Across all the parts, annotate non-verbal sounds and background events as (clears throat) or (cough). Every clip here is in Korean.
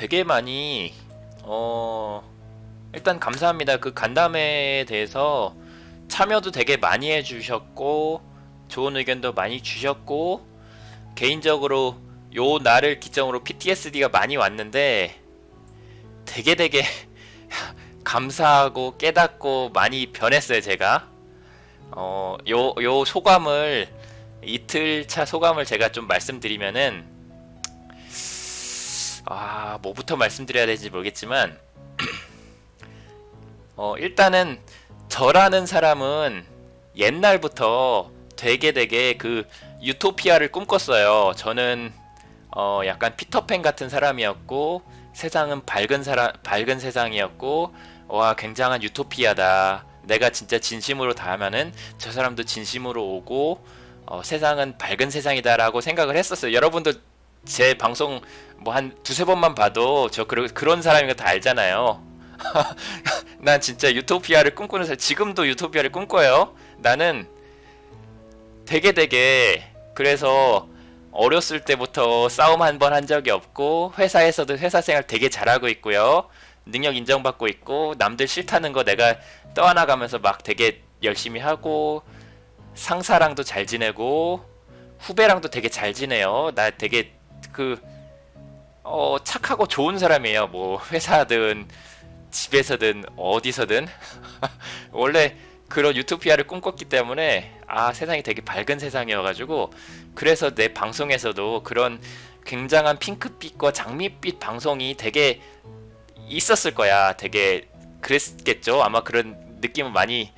되게 많이 어 일단 감사합니다. 그 간담회에 대해서 참여도 되게 많이 해주셨고 좋은 의견도 많이 주셨고 개인적으로 요 날을 기점으로 PTSD가 많이 왔는데 되게 되게 (laughs) 감사하고 깨닫고 많이 변했어요 제가 어요 요 소감을 이틀 차 소감을 제가 좀 말씀드리면은 아 뭐부터 말씀드려야 될지 모르겠지만 (clears throat) 어 일단은 저라는 사람은 옛날부터 되게 되게 그 유토피아를 꿈꿨어요. 저는 어 약간 피터팬 같은 사람이었고 세상은 밝은 사람 밝은 세상이었고 와 굉장한 유토피아다. 내가 진짜 진심으로 다 하면은 저 사람도 진심으로 오고 어, 세상은 밝은 세상이다라고 생각을 했었어요. 여러분도 제 방송 뭐 한 두세 번만 봐도 저 그런 그런 사람인 거 다 알잖아요. (laughs) 난 진짜 유토피아를 꿈꾸는 사람 지금도 유토피아를 꿈꿔요. 나는 되게 되게 그래서 어렸을 때부터 싸움 한번한 적이 없고 회사에서도 회사 생활 되게 잘하고 있고요. 능력 인정받고 있고 남들 싫다는 거 내가 떠안아가면서 막 되게 열심히 하고 상사랑도 잘 지내고 후배랑도 되게 잘 지내요. 나 되게 그 어, 착하고 좋은 사람이에요. 뭐 회사든 집에서든 어디서든 (laughs) 원래 그런 유토피아를 꿈꿨기 때문에 아 세상이 되게 밝은 세상이어가지고 그래서 내 방송에서도 그런 굉장한 핑크빛과 장밋빛 방송이 되게 있었을 거야. 되게 그랬겠죠. 아마 그런 느낌을 많이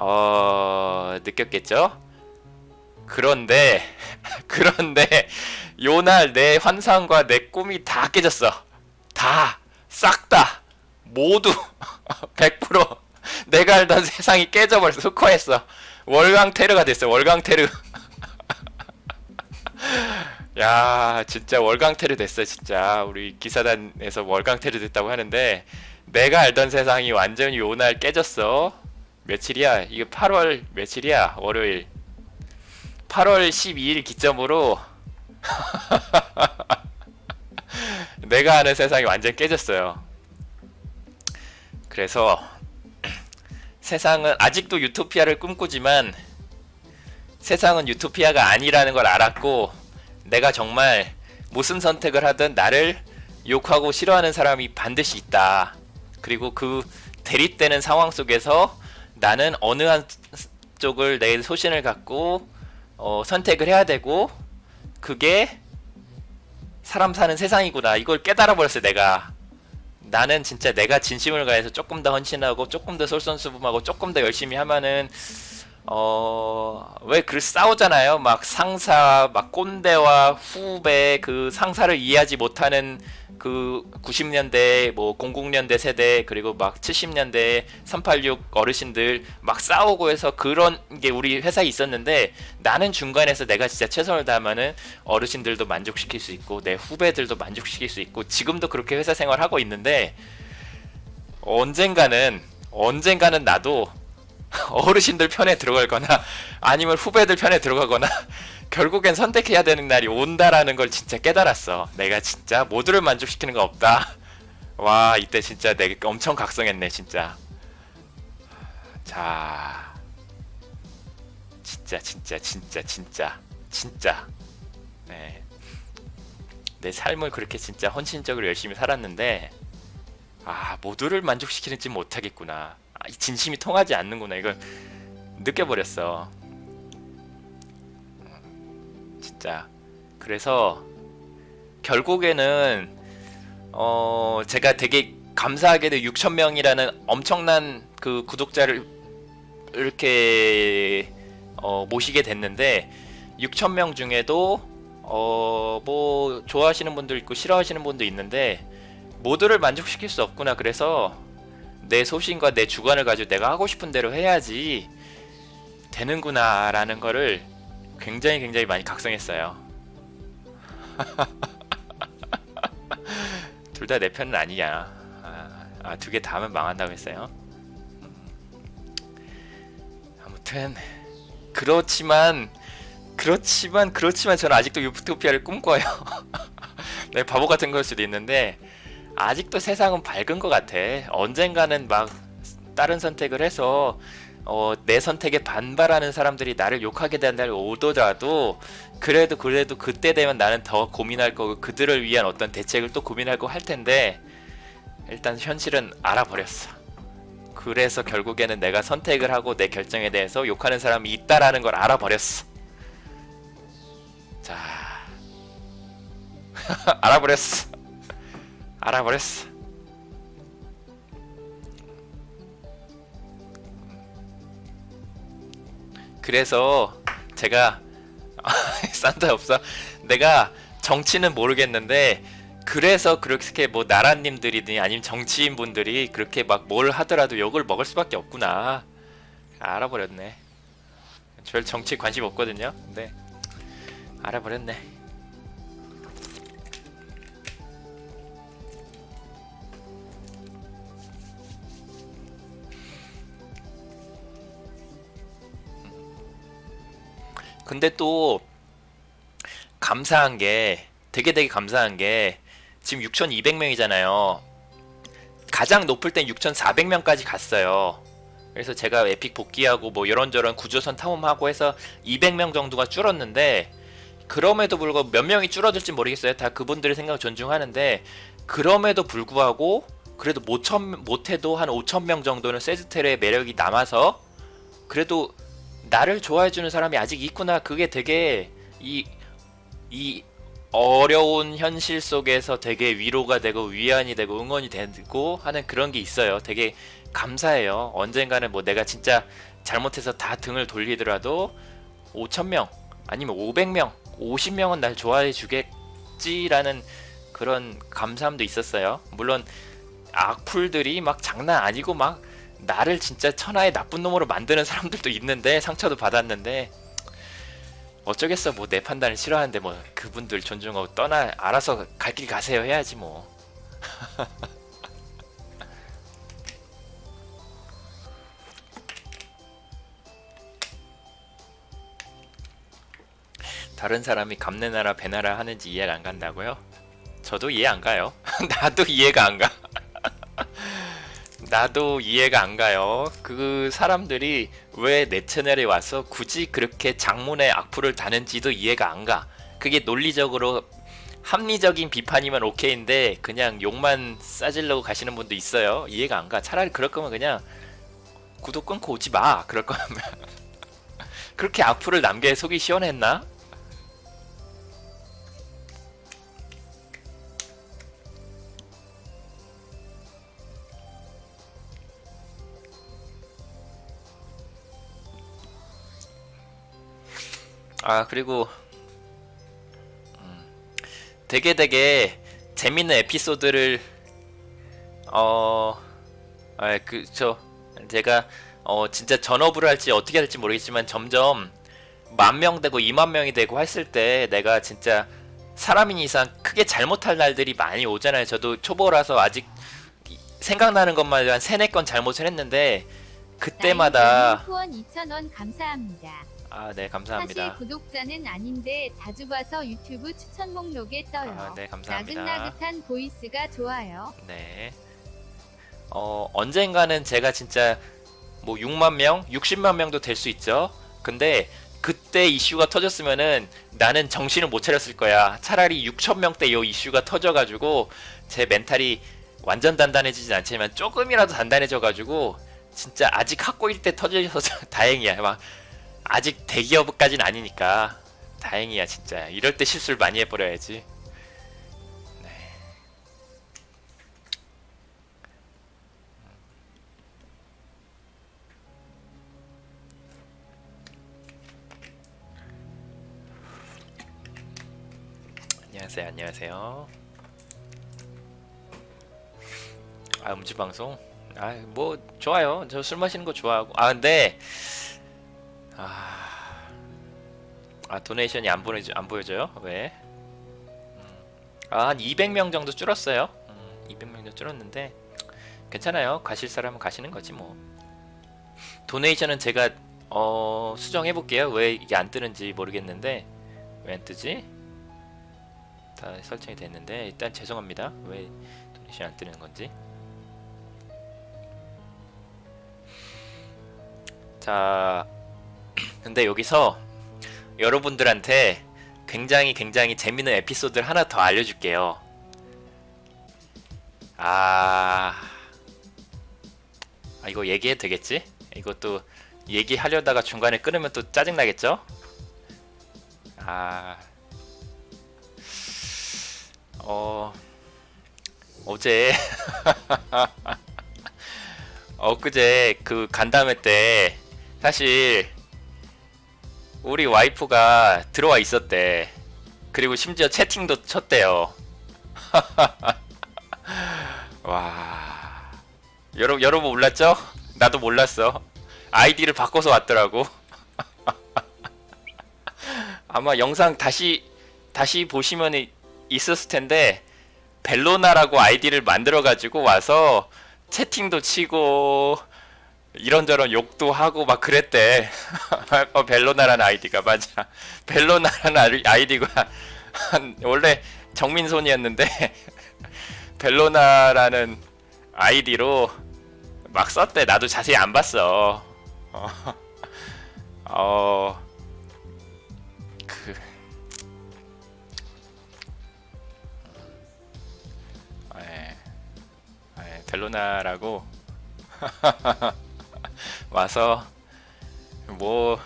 어 느꼈겠죠. 그런데 (laughs) 그런데 요 날 내 환상과 내 꿈이 다 깨졌어. 다 싹 다 모두 (laughs) 100% 내가 알던 세상이 깨져버렸어. 흑화했어. 월강 테르가 됐어. 월강 테르. (laughs) 야, 진짜 월강 테르 됐어, 진짜. 우리 기사단에서 월강 테르 됐다고 하는데 내가 알던 세상이 완전히 요날 깨졌어. 며칠이야? 이게 8월 며칠이야? 월요일. 8월 12일 기점으로 (laughs) 내가 아는 세상이 완전 깨졌어요. 그래서 세상은 아직도 유토피아를 꿈꾸지만 세상은 유토피아가 아니라는 걸 알았고 내가 정말 무슨 선택을 하든 나를 욕하고 싫어하는 사람이 반드시 있다. 그리고 그 대립되는 상황 속에서 나는 어느 한 쪽을 내 소신을 갖고 어, 선택을 해야 되고 그게 사람 사는 세상이구나. 이걸 깨달아 버렸어요, 내가. 나는 진짜 내가 진심을 가해서 조금 더 헌신하고 조금 더 솔선수범하고 조금 더 열심히 하면은 어왜 그 싸우잖아요 막 상사 막 꼰대와 후배 그 상사를 이해하지 못하는 그 90년대 뭐 00년대 세대 그리고 막 70년대 386 어르신들 막 싸우고 해서 그런 게 우리 회사에 있었는데 나는 중간에서 내가 진짜 최선을 다하면은 어르신들도 만족시킬 수 있고 내 후배들도 만족시킬 수 있고 지금도 그렇게 회사 생활하고 있는데 언젠가는 언젠가는 나도 (laughs) 어르신들 편에 들어갈 거나 아니면 후배들 편에 들어가거나 결국엔 선택해야 되는 날이 온다라는 걸 진짜 깨달았어. 내가 진짜 모두를 만족시키는 거 없다. (laughs) 와 이때 진짜 내가 엄청 각성했네 진짜. 자, 진짜 진짜 진짜 진짜 진짜. 네. 내 삶을 그렇게 진짜 헌신적으로 열심히 살았는데 아 모두를 만족시키는지 못하겠구나. 아, 이 진심이 통하지 않는구나. 이걸 느껴버렸어. 진짜. 그래서 결국에는 어 제가 되게 감사하게도 6천 명이라는 엄청난 그 구독자를 이렇게 어 모시게 됐는데 6천 명 중에도 어 뭐 좋아하시는 분도 있고 싫어하시는 분도 있는데 모두를 만족시킬 수 없구나. 그래서 내 소신과 내 주관을 가지고 내가 하고 싶은 대로 해야지 되는구나라는 거를 굉장히 굉장히 많이 각성했어요. (laughs) 둘 다 내 편은 아니야. 아, 두 개 다 하면 망한다고 했어요. 아무튼 그렇지만 그렇지만 그렇지만 저는 아직도 유토피아를 꿈꿔요. 내 (laughs) 바보 같은 걸 수도 있는데 아직도 세상은 밝은 것 같아. 언젠가는 막 다른 선택을 해서 어, 내 선택에 반발하는 사람들이 나를 욕하게 되는 날이 오더라도 그래도 그래도 그때 되면 나는 더 고민할 거고 그들을 위한 어떤 대책을 또 고민하고 할 텐데 일단 현실은 알아버렸어. 그래서 결국에는 내가 선택을 하고 내 결정에 대해서 욕하는 사람이 있다라는 걸 알아버렸어. 자, (laughs) 알아버렸어. 알아버렸어. 그래서 제가 (laughs) 산타 없어. 내가 정치는 모르겠는데 그래서 그렇게 뭐 나라님들이니 아니면 정치인 분들이 그렇게 막 뭘 하더라도 욕을 먹을 수밖에 없구나. 알아버렸네. 별 정치 관심 없거든요. 근데 알아버렸네. 근데 또 감사한 게 되게 되게 감사한 게 지금 6,200명이잖아요. 가장 높을 땐 6,400명까지 갔어요. 그래서 제가 에픽 복귀하고 뭐 이런저런 구조선 탐험하고 해서 200명 정도가 줄었는데 그럼에도 불구하고 몇 명이 줄어들지 모르겠어요. 다 그분들의 생각 존중하는데 그럼에도 불구하고 그래도 못천 못해도 한 5천 명 정도는 세즈텔의 매력이 남아서 그래도 나를 좋아해 주는 사람이 아직 있구나. 그게 되게 이, 이 어려운 현실 속에서 되게 위로가 되고 위안이 되고 응원이 되고 하는 그런 게 있어요. 되게 감사해요. 언젠가는 뭐 내가 진짜 잘못해서 다 등을 돌리더라도 5천명 아니면 500명, 50명은 날 좋아해 주겠지라는 그런 감사함도 있었어요. 물론 악플들이 막 장난 아니고 막 나를 진짜 천하의 나쁜 놈으로 만드는 사람들도 있는데 상처도 받았는데 어쩌겠어 뭐 내 판단을 싫어하는데 뭐 그분들 존중하고 떠나 알아서 갈 길 가세요 해야지 뭐 (laughs) 다른 사람이 감내나라 배나라 하는지 이해가 안 간다고요? 저도 이해 안 가요 (laughs) 나도 이해가 안 가. 나도 이해가 안 가요. 그 사람들이 왜 내 채널에 와서 굳이 그렇게 장문의 악플을 다는지도 이해가 안 가. 그게 논리적으로 합리적인 비판이면 오케이인데 그냥 욕만 싸질려고 가시는 분도 있어요. 이해가 안 가. 차라리 그럴 거면 그냥 구독 끊고 오지 마. 그럴 거면 (laughs) 그렇게 악플을 남겨 속이 시원했나? 아 그리고 음, 되게 되게 재밌는 에피소드를 어 아 그저 제가 어 진짜 전업을 할지 어떻게 할지 모르겠지만 점점 만 명 되고 2만 명이 되고 했을 때 내가 진짜 사람인 이상 크게 잘못할 날들이 많이 오잖아요. 저도 초보라서 아직 생각나는 것만 한 세네 건 잘못을 했는데 그때마다 후원 2,000원 감사합니다. 아네 사실 감사합니다. 구독자는 아닌데 자주 봐서 유튜브 추천 목록에 떠요. 아, 네 감사합니다. 나긋나긋한 보이스가 좋아요. 네. 어, 언젠가는 제가 진짜 뭐 6만 명, 60만 명도 될 수 있죠. 근데 그때 이슈가 터졌으면은 나는 정신을 못 차렸을 거야. 차라리 6천 명대 요 이슈가 터져가지고 제 멘탈이 완전 단단해지진 않지만 조금이라도 단단해져가지고 진짜 아직 학고일 때 터져서 (laughs) 다행이야. 막 아직 대기업까지는 아니니까 다행이야 진짜. 이럴 때 실수를 많이 해버려야지. 안녕하세요, 안녕하세요. 아 음주 방송? 아 뭐 좋아요. 저 술 마시는 거 좋아하고. 아 근데 아, 아 도네이션이 안 보내줘 안 보여줘요? 왜? 음, 아한 200명 정도 줄었어요. 음, 200명 정도 줄었는데 괜찮아요. 가실 사람은 가시는 거지 뭐. 도네이션은 제가 어 수정해 볼게요. 왜 이게 안 뜨는지 모르겠는데 왜 안 뜨지? 다 설정이 됐는데 일단 죄송합니다. 왜 혹시 안 뜨는 건지. 자, 근데 여기서 여러분들한테 굉장히 굉장히 재밌는 에피소드를 하나 더 알려줄게요. 아, 아 이거 얘기해도 되겠지? 이것도 얘기하려다가 중간에 끊으면 또 짜증 나겠죠? 아, 어, 어제 (laughs) 엊그제 그 간담회 때 사실 우리 와이프가 들어와 있었대. 그리고 심지어 채팅도 쳤대요. (laughs) 와. 여러분 여러분 몰랐죠? 나도 몰랐어. 아이디를 바꿔서 왔더라고. (laughs) 아마 영상 다시 다시 보시면 있었을 텐데 벨로나라고 아이디를 만들어 가지고 와서 채팅도 치고 이런저런 욕도 하고 막 그랬대. (laughs) 어, 벨로나라는 아이디가 맞아. (laughs) 벨로나라는 아이- 아이디가 원래 정민손이었는데 (laughs) 벨로나라는 아이디로 막 썼대. 나도 자세히 안 봤어. 어, 어, 그, 에, 에, 벨로나라고 와서 뭐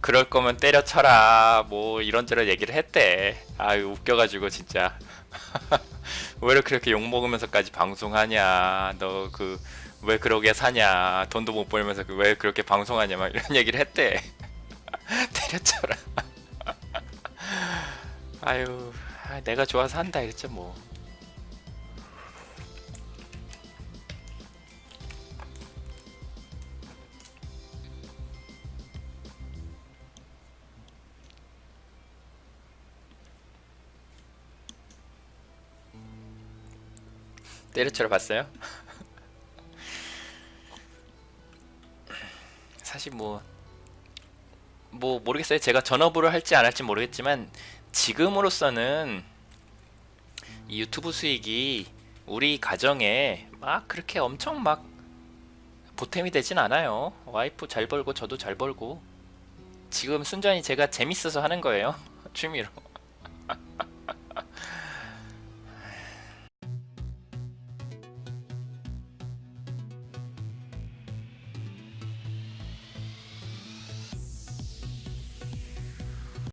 그럴 거면 때려쳐라 뭐 이런저런 얘기를 했대. 아유 웃겨가지고 진짜. (laughs) 왜 그렇게 욕 먹으면서까지 방송하냐? 너 그 왜 그러게 사냐? 돈도 못 벌면서 그왜 그렇게 방송하냐? 막 이런 얘기를 했대. (laughs) 때려쳐라. (laughs) 아유 아, 내가 좋아서 한다 이랬죠 뭐 때려쳐라 봤어요? (laughs) 사실 뭐, 뭐 모르겠어요. 제가 전업으로 할지 안 할지 모르겠지만 지금으로서는 이 유튜브 수익이 우리 가정에 막 그렇게 엄청 막 보탬이 되진 않아요. 와이프 잘 벌고 저도 잘 벌고 지금 순전히 제가 재밌어서 하는 거예요. (laughs) 취미로.